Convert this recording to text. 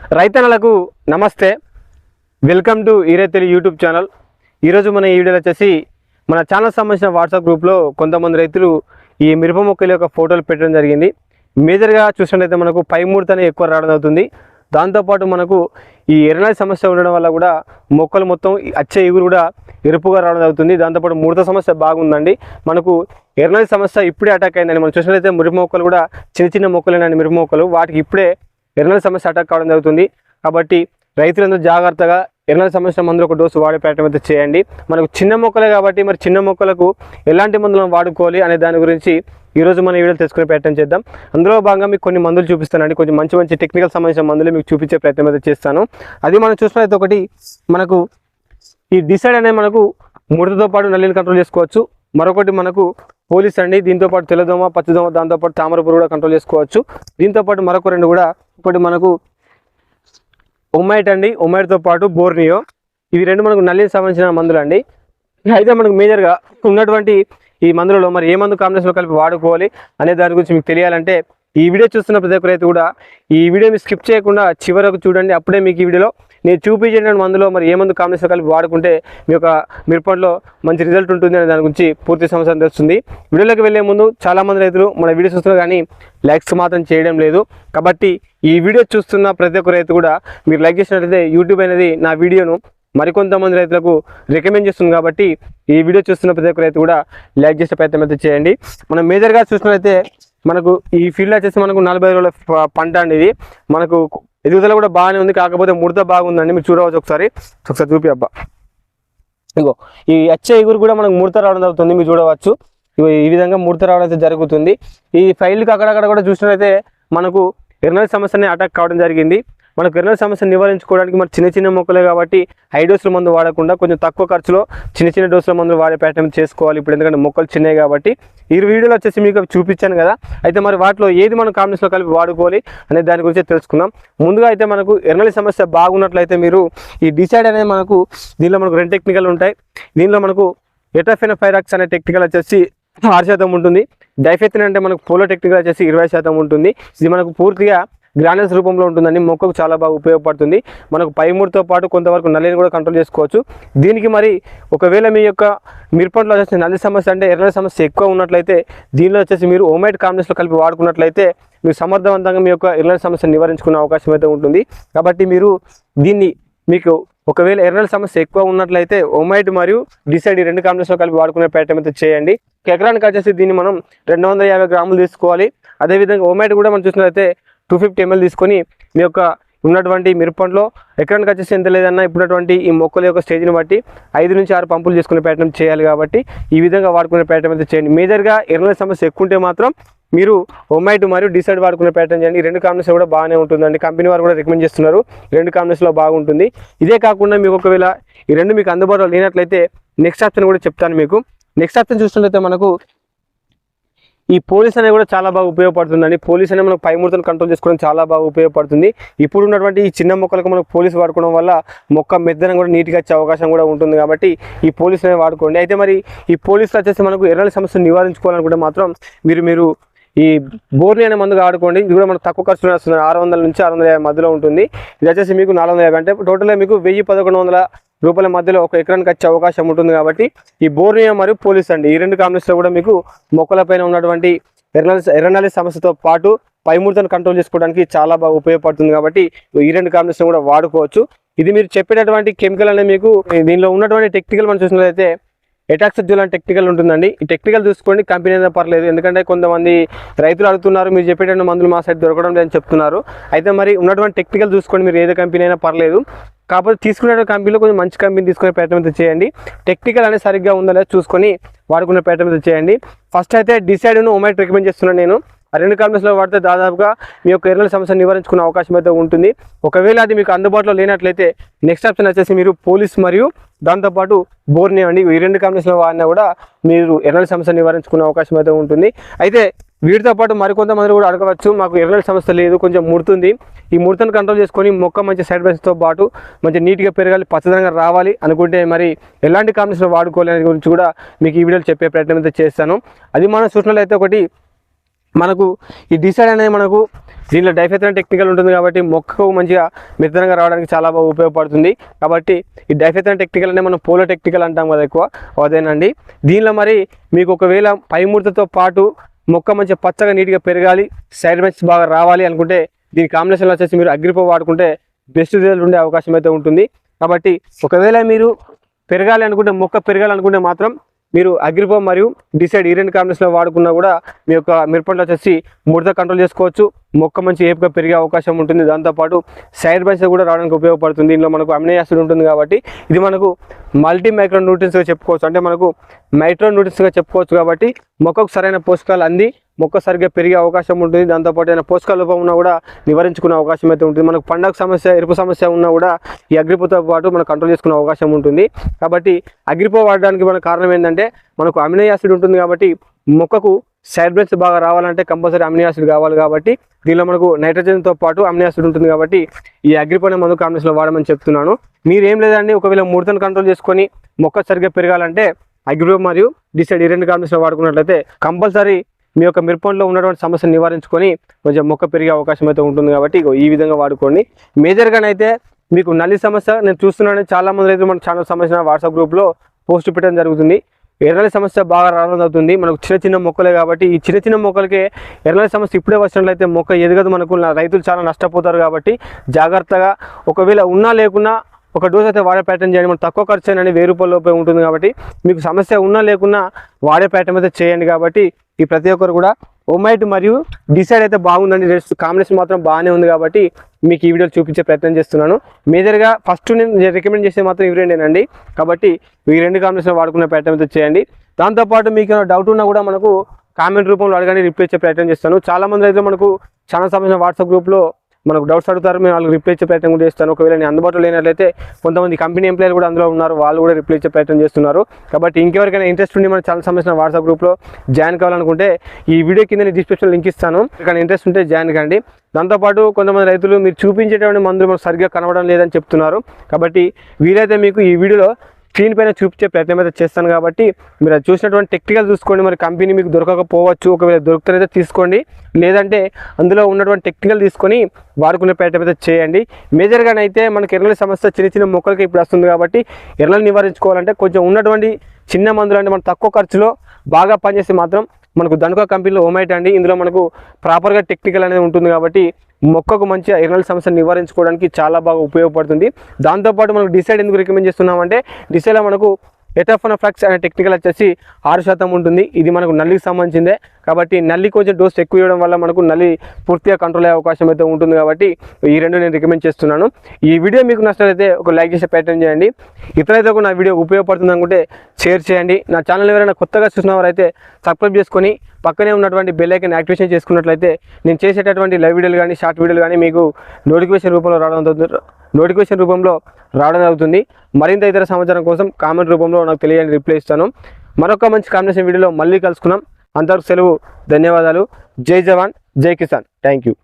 రైతన్నలకు నమస్తే. Welcome to ఈరైతెలి యూట్యూబ్ ఛానల్ ఈరోజు మన ఈ వీడియోలో వచ్చేసి మన ఛానల్ సంబంధించిన వాట్సాప్ గ్రూప్లో కొంతమంది రైతులు ఈ మిరప మొక్కల యొక్క ఫోటోలు పెట్టడం జరిగింది. మేజర్గా చూసినట్లయితే మనకు పై ముడతనే ఎక్కువ రావడం అవుతుంది దాంతోపాటు మనకు ఈ ఎర్రనాయి సమస్య ఉండడం వల్ల కూడా మొక్కలు మొత్తం అచ్చే ఇగురు కూడా ఎరుపుగా రావడం అవుతుంది దాంతోపాటు ముడత సమస్య బాగుందండి. మనకు ఎర్రనాయి సమస్య ఇప్పుడే అటాక్ అయిందండి. మనం చూసినట్లయితే మిరప మొక్కలు కూడా చిన్న చిన్న మొక్కలేనండి మిరప మొక్కలు. వాటికి ఇప్పుడే ఎర్నల్ సమస్య అటాక్ కావడం జరుగుతుంది. కాబట్టి రైతులందరూ జాగ్రత్తగా ఎర్నల్ సమస్య మందులు ఒక డోసు వాడే ప్రయత్నం అయితే చేయండి. మనకు చిన్న మొక్కలే కాబట్టి మరి చిన్న మొక్కలకు ఎలాంటి మందులను వాడుకోవాలి అనే దాని గురించి ఈరోజు మన వీడియోలు తెలుసుకునే ప్రయత్నం చేద్దాం. అందులో భాగంగా మీకు కొన్ని మందులు చూపిస్తానండి. కొంచెం మంచి మంచి టెక్నికల్ సంబంధించిన మందులు మీకు చూపించే ప్రయత్నం అయితే చేస్తాను. అది మనం చూసినట్లయితే ఒకటి మనకు ఈ డిసైడ్ అనేది మనకు ముడతతో పాటు నల్లిని కంట్రోల్ చేసుకోవచ్చు. మరొకటి మనకు పోలీస్ అండి. దీంతో పాటు తెల్లదోమ పచ్చదోమ దాంతోపాటు తామర పురుగు కూడా కంట్రోల్ చేసుకోవచ్చు. దీంతో పాటు మరొక రెండు కూడా ఇప్పుడు మనకు ఒమైట్ అండి ఒమైట్తో పాటు బోర్నియో. ఇవి రెండు మనకు నల్లికి సంబంధించిన మందులు అండి అయితే మనకు మేజర్గా ఉన్నటువంటి ఈ మందులలో మరి ఏ మందు కాంబినేషన్లో కలిపి వాడుకోవాలి అనే దాని గురించి మీకు తెలియాలంటే ఈ వీడియో చూస్తున్న ప్రతి ఒక్క రైతు కూడా ఈ వీడియో మీరు స్కిప్ చేయకుండా చివరకు చూడండి. అప్పుడే మీకు ఈ వీడియోలో నేను చూపించిన మందులో మరి ఏ మందు కాంబినేషన్ కలిపి వాడుకుంటే మీ యొక్క మిరపంలో మంచి రిజల్ట్ ఉంటుంది అనే దాని గురించి పూర్తి సమాచారం తెలుస్తుంది. వీడియోలోకి వెళ్ళే ముందు చాలామంది రైతులు మన వీడియో చూస్తున్న కానీ లైక్స్ మాత్రం చేయడం లేదు. కాబట్టి ఈ వీడియో చూస్తున్న ప్రతి ఒక్క రైతు కూడా మీరు లైక్ చేసినట్లయితే యూట్యూబ్ అనేది నా వీడియోను మరికొంతమంది రైతులకు రికమెండ్ చేస్తుంది కాబట్టి ఈ వీడియో చూస్తున్న ప్రతి ఒక్క రైతు కూడా లైక్ చేసే ప్రయత్నం అయితే చేయండి. మనం మేజర్గా చూసినట్లయితే మనకు ఈ ఫీల్డ్ వచ్చేసి మనకు నలభై రోజుల ప- పంట అండి ఇది. మనకు ఎదుగుదల కూడా బాగానే ఉంది కాకపోతే ముడత బాగుందండి. మీరు చూడవచ్చు ఒకసారి. ఒకసారి చూపి అబ్బా. ఇగో ఈ వచ్చే ఎగురు కూడా మనకు ముడత రావడం జరుగుతుంది మీరు చూడవచ్చు. ఇగో ఈ విధంగా ముడత రావడం అయితే జరుగుతుంది. ఈ ఫైల్కి అక్కడక్కడ కూడా చూసినట్లయితే మనకు ఎర్నల్ సమస్యని అటాక్ కావడం జరిగింది. మన ఎర్నల్ సమస్యను నివారించుకోవడానికి మరి చిన్న చిన్న మొక్కలే కాబట్టి హై డోసుల మందు వాడకుండా కొంచెం తక్కువ ఖర్చులో చిన్న చిన్న డోసుల మందులు వాడే ప్రయత్నం చేసుకోవాలి. ఇప్పుడు ఎందుకంటే మొక్కలు చిన్నవి కాబట్టి ఈ వీడియోలో వచ్చేసి మీకు చూపించాను కదా. అయితే మరి వాటిలో ఏది మనం కాంబినేషన్లో కలిపి వాడుకోవాలి అనే దాని గురించి తెలుసుకుందాం. ముందుగా అయితే మనకు ఎర్నలి సమస్య బాగున్నట్లయితే మీరు ఈ డిసైడ్ అనేది మనకు దీనిలో మనకు రెండు టెక్నికల్ ఉంటాయి. దీనిలో మనకు ఎటాఫెనోఫైరాక్స్ అనే టెక్నికల్ వచ్చేసి ఆరు శాతం ఉంటుంది. డైఫెథిన్ అంటే మనకు పోలో టెక్నికల్ వచ్చేసి ఇరవై శాతం ఉంటుంది. ఇది మనకు పూర్తిగా గ్రానల్స్ రూపంలో ఉంటుందండి మొక్కకు చాలా బాగా ఉపయోగపడుతుంది. మనకు పైమూడుతో పాటు కొంతవరకు నల్లిని కూడా కంట్రోల్ చేసుకోవచ్చు. దీనికి మరి ఒకవేళ మీ యొక్క మిరపంట్లో వచ్చేసి నల్లి సమస్య అంటే ఎర్రల సమస్య ఎక్కువ ఉన్నట్లయితే దీనిలో వచ్చేసి మీరు ఓమైట్ కాంబినేషన్లో కలిపి వాడుకున్నట్లయితే మీరు సమర్థవంతంగా మీ యొక్క ఎర్రల సమస్యను నివారించుకునే అవకాశం అయితే ఉంటుంది. కాబట్టి మీరు దీన్ని మీకు ఒకవేళ ఎర్రల సమస్య ఎక్కువ ఉన్నట్లయితే ఒమైట్ మరియు డిసైడ్ ఈ రెండు కాంబినేషన్లో కలిపి వాడుకునే ప్రయత్నం అయితే చేయండి. ఎకరానికి వచ్చేసి దీన్ని మనం రెండు వందల యాభై గ్రాములు తీసుకోవాలి. అదేవిధంగా ఒమైట్ కూడా మనం చూసినట్లయితే టూ ఫిఫ్టీ ఎంఎల్ తీసుకొని మీ యొక్క ఉన్నటువంటి మిరపంలో ఎకరానికి వచ్చేసి ఎంత లేదన్నా ఇప్పుడున్నటువంటి ఈ మొక్కల యొక్క స్టేజ్ని బట్టి ఐదు నుంచి ఆరు పంపులు చేసుకునే ప్రయత్నం చేయాలి కాబట్టి ఈ విధంగా వాడుకునే ప్రయత్నం అయితే చేయండి. మేజర్గా ఎర్రల సమస్య ఎక్కువ ఉంటే మాత్రం మీరు ఒమైట్ మరియు డిసైడ్ వాడుకునే ప్యాటర్న్ చేయండి. ఈ రెండు కాంబినేషన్ కూడా బాగానే ఉంటుందండి. కంపెనీ వారు కూడా రికమెండ్ చేస్తున్నారు. రెండు కాంబినేషన్లో బాగుంటుంది. ఇదే కాకుండా మీకు ఒకవేళ ఈ రెండు మీకు అందుబాటులో లేనట్లయితే నెక్స్ట్ ఆప్షన్ కూడా చెప్తాను మీకు. నెక్స్ట్ ఆప్షన్ చూసినట్లయితే మనకు ఈ పోలీస్ అనేది కూడా చాలా బాగా ఉపయోగపడుతుందండి. పోలీస్ అనేది మనకు పైమూర్తను కంట్రోల్ చేసుకోవడం చాలా బాగా ఉపయోగపడుతుంది. ఇప్పుడు ఉన్నటువంటి ఈ చిన్న మొక్కలకు మనకు పోలీస్ వాడుకోవడం వల్ల మొక్క మెద్దనం కూడా నీట్గా వచ్చే అవకాశం కూడా ఉంటుంది కాబట్టి ఈ పోలీస్ అనేది వాడుకోండి. అయితే మరి ఈ పోలీసులు వచ్చేసి మనకు ఎర్రల సమస్యను నివారించుకోవాలనుకుంటే మాత్రం మీరు మీరు ఈ బోర్ని అనే మందుగా ఆడుకోండి. ఇది కూడా మనకు తక్కువ ఖర్చులో వస్తుంది. ఆరు వందల నుంచి ఆరు వందల యాభై మధ్యలో ఉంటుంది. ఇది వచ్చేసి మీకు నాలుగు వందల యాభై అంటే టోటల్గా మీకు వెయ్యి పదకొండు వందల రూపాయల మధ్యలో ఒక ఎకరానికి వచ్చే అవకాశం ఉంటుంది కాబట్టి ఈ బోర్నియా మరియు పోలీస్ అండి. ఈ రెండు కాంబినేషన్లో కూడా మీకు మొక్కలపైన ఉన్నటువంటి ఎర్రనాలి ఎర్రనాలి సమస్యతో పాటు పైమూర్తను కంట్రోల్ చేసుకోవడానికి చాలా బాగా ఉపయోగపడుతుంది కాబట్టి ఈ రెండు కాంబినేషన్ కూడా వాడుకోవచ్చు. ఇది మీరు చెప్పేటటువంటి కెమికల్ అనేది మీకు దీనిలో ఉన్నటువంటి టెక్నికల్ మనం చూసినట్లయితే ఎటాక్సజోల్ అని టెక్నికల్ ఉంటుందండి. ఈ టెక్నికల్ చూసుకోండి కంపెనీ అయినా పర్లేదు. ఎందుకంటే కొంతమంది రైతులు అడుగుతున్నారు మీరు చెప్పేటటువంటి మందులు మా సైడ్ దొరకడం లేదని చెప్తున్నారు. అయితే మరి ఉన్నటువంటి టెక్నికల్ చూసుకోండి మీరు ఏదో కంపెనీ అయినా పర్లేదు. కాకపోతే తీసుకునే కంపెనీలో కొంచెం మంచి కంపెనీ తీసుకునే ప్రయత్నం అయితే చేయండి. టెక్నికల్ అనేది సరిగ్గా ఉందా లేదా చూసుకొని వాడుకునే ప్రయత్నం అయితే చేయండి. ఫస్ట్ అయితే డిసైడ్ను ఒమైట్ రికమెండ్ చేస్తున్నాను నేను. ఆ రెండు కాంబినేషన్లో వాడితే దాదాపుగా మీ యొక్క ఎర్రల సమస్య నివారించుకునే అవకాశం అయితే ఉంటుంది. ఒకవేళ అది మీకు అందుబాటులో లేనట్లయితే నెక్స్ట్ ఆప్షన్ వచ్చేసి మీరు పోలీస్ మరియు దాంతోపాటు బోర్ని అండి. ఈ రెండు కాంబినేషన్లో వాడినా కూడా మీరు ఎర్రల సమస్య నివారించుకునే అవకాశం అయితే ఉంటుంది. అయితే వీటితో పాటు మరికొంతమంది కూడా అడగవచ్చు. మాకు ఎర్రల సమస్య లేదు కొంచెం ముడుతుంది. ఈ ముడతను కంట్రోల్ చేసుకొని మొక్క మంచి సైడ్ బైస్తో పాటు మంచి నీట్గా పెరగాలి పచ్చదనంగా రావాలి అనుకుంటే మరి ఎలాంటి కాంబినేషన్ వాడుకోవాలి అనే గురించి కూడా మీకు ఈ వీడియోలో చెప్పే ప్రయత్నం అయితే చేస్తాను. అది మనం అయితే ఒకటి మనకు ఈ డిసైడ్ అనేది మనకు దీనిలో డైఫెథ్రాన్ టెక్నికల్ ఉంటుంది కాబట్టి మొక్కకు మంచిగా మిత్రంగా రావడానికి చాలా బాగా ఉపయోగపడుతుంది. కాబట్టి ఈ డైఫెథ్రాన్ టెక్నికల్ అనేది మనం పోలో టెక్నికల్ అంటాం కదా ఎక్కువ అదేనండి. దీనిలో మరి మీకు ఒకవేళ పై పాటు మొక్క మంచిగా పచ్చగా నీట్గా పెరగాలి సైడ్ బెంచ్ బాగా రావాలి అనుకుంటే దీని కాంబినేషన్లో వచ్చేసి మీరు అగ్రిపో వాడుకుంటే బెస్ట్ రిజల్ట్ ఉండే అవకాశం అయితే ఉంటుంది. కాబట్టి ఒకవేళ మీరు పెరగాలి అనుకుంటే మొక్క పెరగాలనుకుంటే మాత్రం మీరు అగ్రిపో మరియు డిసైడ్ ఈ రెండు కాంబినేషన్లో వాడుకున్నా కూడా మీ యొక్క మిరపంలో వచ్చేసి ముడత కంట్రోల్ చేసుకోవచ్చు. మొక్క మంచి ఏపుగా పెరిగే అవకాశం ఉంటుంది. దాంతోపాటు సైడ్ బైస్ కూడా రావడానికి ఉపయోగపడుతుంది. దీనిలో మనకు అమినో యాసిడ్ ఉంటుంది కాబట్టి ఇది మనకు మల్టీ మైక్రో న్యూట్రియన్స్గా చెప్పుకోవచ్చు. అంటే మనకు మైక్రో న్యూట్రియన్స్గా చెప్పుకోవచ్చు కాబట్టి మొక్కకు సరైన పోషకాలు అంది మొక్క సరిగ్గా పెరిగే అవకాశం ఉంటుంది. దాంతోపాటు ఏదైనా పోషక లోపం ఉన్నా కూడా నివారించుకునే అవకాశం అయితే ఉంటుంది. మనకు పండగ సమస్య ఎరుపు సమస్య ఉన్నా కూడా ఈ అగ్రిపోతో పాటు మనం కంట్రోల్ చేసుకునే అవకాశం ఉంటుంది. కాబట్టి అగ్రిపో వాడడానికి మన కారణం ఏంటంటే మనకు అమినో యాసిడ్ ఉంటుంది కాబట్టి మొక్కకు సైడ్ బ్రెన్స్ బాగా రావాలంటే కంపల్సరీ అమినో యాసిడ్ కావాలి కాబట్టి దీనిలో మనకు నైట్రోజన్తో పాటు అమినో యాసిడ్ ఉంటుంది కాబట్టి ఈ అగ్రిపోనే మందు కాంబినేషన్లో వాడమని చెప్తున్నాను. మీరు ఏం లేదండి ఒకవేళ ముడతను కంట్రోల్ చేసుకొని మొక్క సరిగ్గా పెరగాలంటే అగ్రిపో మరియు డిసైడ్ ఈ రెండు కాంబినేషన్లో వాడుకున్నట్లయితే కంపల్సరీ మీ యొక్క మిరపంలో ఉన్నటువంటి సమస్యను నివారించుకొని కొంచెం మొక్క పెరిగే అవకాశం అయితే ఉంటుంది కాబట్టి ఈ విధంగా వాడుకోండి. మేజర్గానైతే మీకు నల్లి సమస్య నేను చూస్తున్నాను. చాలా మంది రైతులు మన ఛానల్ సంబంధించిన వాట్సాప్ గ్రూప్లో పోస్ట్ పెట్టడం జరుగుతుంది. ఎర్రలి సమస్య బాగా రావడం అవుతుంది మనకు చిన్న చిన్న మొక్కలే కాబట్టి ఈ చిన్న చిన్న మొక్కలకే ఎర్రలి సమస్య ఇప్పుడే వచ్చినట్లయితే మొక్క ఎదగదు మనకు. రైతులు చాలా నష్టపోతారు కాబట్టి జాగ్రత్తగా ఒకవేళ ఉన్నా లేకున్నా ఒక డోస్ అయితే వాడే ప్యాటర్న్ చేయండి. మనం తక్కువ ఖర్చు అయినా వెయ్యి రూపాయల లోపే ఉంటుంది కాబట్టి మీకు సమస్య ఉన్నా లేకున్నా వాడే ప్యాటర్న్ అయితే చేయండి కాబట్టి ఈ ప్రతి ఒక్కరు కూడా ఒమైట్ మరియు డిసైడ్ అయితే బాగుందండి. రెస్ట్ కాంబినేషన్ మాత్రం బాగానే ఉంది కాబట్టి మీకు ఈ వీడియోలో చూపించే ప్రయత్నం చేస్తున్నాను. మేజర్గా ఫస్ట్ నేను రికమెండ్ చేసే మాత్రం ఇవి రెండేనండి. కాబట్టి ఈ రెండు కాంబినేషన్ వాడుకునే ప్రయత్నం అయితే చేయండి. దాంతోపాటు మీకు ఏమైనా డౌట్ ఉన్నా కూడా మనకు కామెంట్ రూపంలో అడగండి రిప్లై ఇచ్చే ప్రయత్నం చేస్తాను. చాలామంది అయితే మనకు చాలా సంబంధించిన వాట్సాప్ గ్రూప్లో మనకు డౌట్స్ అడుగుతారు మేము వాళ్ళకి రిప్లై ఇచ్చే ప్రయత్నం కూడా చేస్తాను. ఒకవేళ నేను అందుబాటులో లేనట్లయితే కొంతమంది కంపెనీ ఎంప్లాయీలు కూడా అందులో ఉన్నారు వాళ్ళు కూడా రిప్లై ఇచ్చే ప్రయత్నం చేస్తున్నారు. కాబట్టి ఇంకెవరికైనా ఇంట్రెస్ట్ ఉండి మన చాలా సంబంధించిన వాట్సాప్ గ్రూప్లో జాయిన్ కావాలనుకుంటే ఈ వీడియో కింద నేను డిస్క్రిప్షన్ లింక్ ఇస్తాను. కానీ ఇంట్రెస్ట్ ఉంటే జాయిన్ కండి. దాంతోపాటు కొంతమంది రైతులు మీరు చూపించేటువంటి మందులు మనకు సరిగ్గా కనబడడం లేదని చెప్తున్నారు. కాబట్టి వీలైతే మీకు ఈ వీడియోలో స్క్రీన్ పైన చూపించే ప్రయత్నం అయితే చేస్తాను కాబట్టి మీరు చూసినటువంటి టెక్నికల్ చూసుకోండి. మరి కంపెనీ మీకు దొరకకపోవచ్చు ఒకవేళ దొరుకుతారైతే తీసుకోండి. లేదంటే అందులో ఉన్నటువంటి టెక్నికల్ తీసుకొని వాడుకునే ప్రయత్నం అయితే చేయండి. మేజర్గానైతే మనకి ఎర్రల సమస్య చిన్న చిన్న మొక్కలకి ఇప్పుడు వస్తుంది కాబట్టి ఎర్రలు నివారించుకోవాలంటే కొంచెం ఉన్నటువంటి చిన్న మందులు అంటే మనం తక్కువ ఖర్చులో బాగా పనిచేసి మాత్రం మనకు దనుక కంపెనీలో ఓమైట్ అండి ఇందులో మనకు ప్రాపర్గా టెక్నికల్ అనేది ఉంటుంది కాబట్టి మొక్కకు మంచి ఎర్రల సమస్యను నివారించుకోవడానికి చాలా బాగా ఉపయోగపడుతుంది. దాంతోపాటు మనకు డిసైడ్ ఎందుకు రికమెండ్ చేస్తున్నామంటే డిసైడ్లో మనకు ఎటఫోనోఫ్లాక్స్ అనే టెక్నికల్ వచ్చేసి ఆరు శాతం ఉంటుంది. ఇది మనకు నల్లికి సంబంధించిందే. కాబట్టి నల్లి కొంచెం డోస్ ఎక్కువ ఇవ్వడం వల్ల మనకు నల్లి పూర్తిగా కంట్రోల్ అయ్యే అవకాశం అయితే ఉంటుంది కాబట్టి ఈ రెండు నేను రికమెండ్ చేస్తున్నాను. ఈ వీడియో మీకు నచ్చినట్లయితే ఒక లైక్ చేసే ప్రయత్నం చేయండి. ఇతరులైతే నా వీడియో ఉపయోగపడుతుంది అనుకుంటే షేర్ చేయండి. నా ఛానల్ ఎవరైనా కొత్తగా చూసిన వారైతే సబ్స్క్రైబ్ చేసుకొని పక్కనే ఉన్నటువంటి బెల్ ఐకన్ యాక్టివేషన్ చేసుకున్నట్లయితే నేను చేసేటటువంటి లైవ్ వీడియోలు కానీ షార్ట్ వీడియోలు కానీ మీకు నోటిఫికేషన్ రూపంలో రావడం నోటిఫికేషన్ రూపంలో రావడం అవుతుంది మరింత ఇతర సమాచారం కోసం కామెంట్ రూపంలో నాకు తెలియని రిప్లై ఇస్తాను. మరొక మంచి కాంబినేషన్ వీడియోలో మళ్ళీ కలుసుకున్నాం అంతవరకు సెలవు ధన్యవాదాలు. జై జవాన్ జై కిసాన్. Thank you.